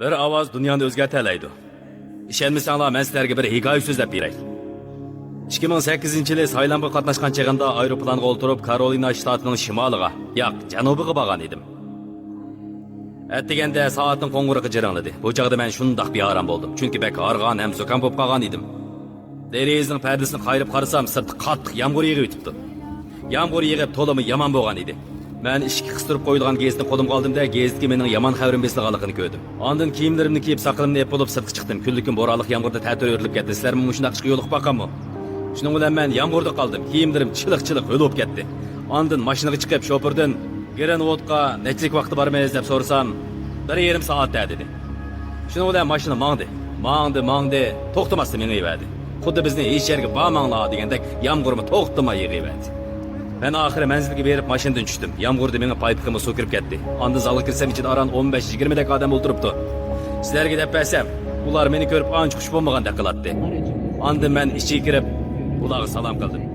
Bir ovoz dunyoni o'zgartirlaydi. Ishonmasanglar men sizlarga bir hikoya so'zlab beray. 2008 yili saylanma qatnashgan chig'imda aeroplanga o'ltirib Karolina shtatining shimoliga, yo'q, janubiga borgan edim. Әттегенде саатын қоңырықы жыраңлады. Бұл жағда мен шундақ бейарам болдым. Чүнки бәк арған әм зөкам боп қалған едім. Дерездің пәрдісін қайрып қарасам, сырт қаттық ямғыр еғі өтіпті. Ямғыр еғіп толымы яман болған еді. Men ishga qistirib qo'yilgan gezni qo'limga oldimda gezitga mening yomon xabarim beslig'anligini ko'rdim. Ondan kiyimlarimni kiyib, saqlimni ep bo'lib sirtqa chiqdim. Kunlikin bo'ronliq yomg'irda tatir o'rilib ketdi. Sizlarmi shunday qishga yo'liqib boqamu? Shuning bilan men yomg'irda qoldim. Kiyimlarim chiliq-chiliq o'lib ketdi. Ondan mashinaga chiqib, sho'pirdan Grenvodga nechlik vaqti bormaymiz deb so'rasam, 1 yarim soat dedi. Shuning bilan mashina mangdi. Mangdi, mangdi, to'xtamasdan meni yeverdi. Xuddi bizni hech yerga bormanglar degandek, yomg'irmi to'xtamay yig'iverdi yig'iyverdi. Men oxiri manzilga berib mashinadan tushdim. Yomg'irda menga paypikimni so'kirib ketdi. Anda zalga kirsam ichida aran 15-20 dak odam o'ltiribdi. Sizlarga deb bersam, ular meni ko'rib ancha xush bo'lmagandek qiladi. Anda men ichiga kirib, ularga salom qildim.